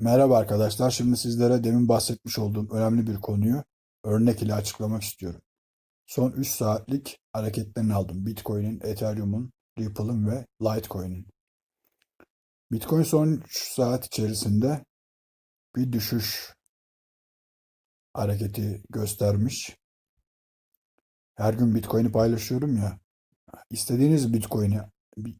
Merhaba arkadaşlar. Şimdi sizlere demin bahsetmiş olduğum önemli bir konuyu örnek ile açıklamak istiyorum. Son 3 saatlik hareketlerini aldım. Bitcoin'in, Ethereum'un, Ripple'ın ve Litecoin'in. Bitcoin son 3 saat içerisinde bir düşüş hareketi göstermiş. Her gün Bitcoin'i paylaşıyorum ya. İstediğiniz Bitcoin'i,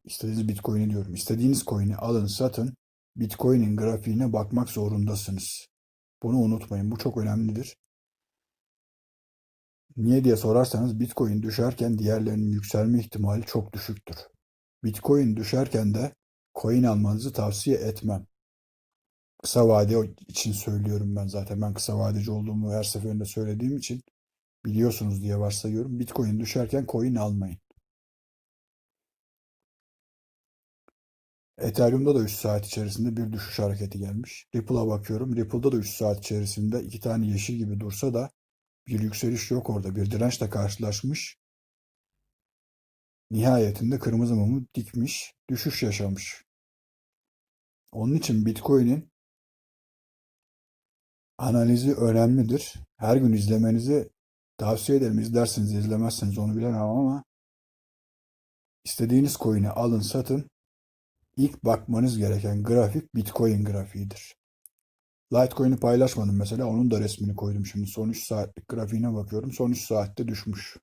istediğiniz Bitcoin'i diyorum. İstediğiniz coin'i alın, satın. Bitcoin'in grafiğine bakmak zorundasınız. Bunu unutmayın. Bu çok önemlidir. Niye diye sorarsanız Bitcoin düşerken diğerlerinin yükselme ihtimali çok düşüktür. Bitcoin düşerken de coin almanızı tavsiye etmem. Kısa vade için söylüyorum ben zaten. Ben kısa vadeci olduğumu her seferinde söylediğim için biliyorsunuz diye varsayıyorum. Bitcoin düşerken coin almayın. Ethereum'da da 3 saat içerisinde bir düşüş hareketi gelmiş. Ripple'a bakıyorum. Ripple'da da 3 saat içerisinde iki tane yeşil gibi dursa da bir yükseliş yok orada. Bir dirençle karşılaşmış. Nihayetinde kırmızı mumu dikmiş, düşüş yaşamış. Onun için Bitcoin'in analizi önemlidir. Her gün izlemenizi tavsiye ederim. İzlersiniz, izlemezseniz onu bilemem ama istediğiniz coin'i alın, satın. İlk bakmanız gereken grafik Bitcoin grafiğidir. Litecoin'i paylaşmadım mesela. Onun da resmini koydum şimdi. Son 3 saatlik grafiğine bakıyorum. Son 3 saatte düşmüş.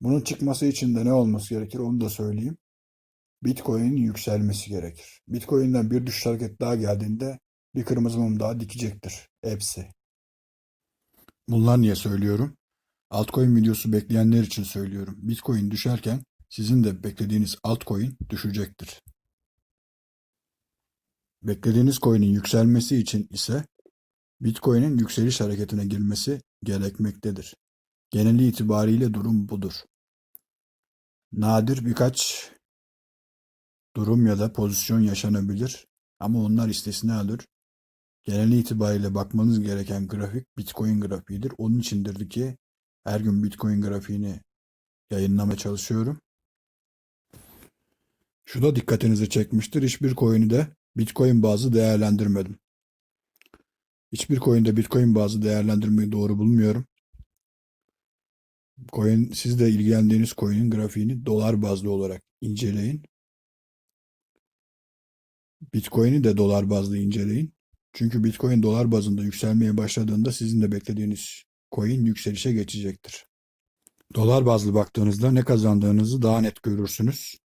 Bunun çıkması için de ne olması gerekir onu da söyleyeyim. Bitcoin'in yükselmesi gerekir. Bitcoin'den bir düşüş hareket daha geldiğinde bir kırmızı mum daha dikecektir. Hepsi. Bunlar niye söylüyorum? Altcoin videosu bekleyenler için söylüyorum. Bitcoin düşerken sizin de beklediğiniz altcoin düşecektir. Beklediğiniz coin'in yükselmesi için ise Bitcoin'in yükseliş hareketine girmesi gerekmektedir. Geneli itibariyle durum budur. Nadir birkaç durum ya da pozisyon yaşanabilir ama onlar istisnadır. Geneli itibariyle bakmanız gereken grafik Bitcoin grafiğidir. Onun içindir ki her gün Bitcoin grafiğini yayınlamaya çalışıyorum. Şu da dikkatinizi çekmiştir. Hiçbir coin'i de Bitcoin bazı değerlendirmedim. Hiçbir coin'de Bitcoin bazı değerlendirmeyi doğru bulmuyorum. Coin, siz de ilgilendiğiniz coin'in grafiğini dolar bazlı olarak inceleyin. Bitcoin'i de dolar bazlı inceleyin. Çünkü Bitcoin dolar bazında yükselmeye başladığında sizin de beklediğiniz coin yükselişe geçecektir. Dolar bazlı baktığınızda ne kazandığınızı daha net görürsünüz.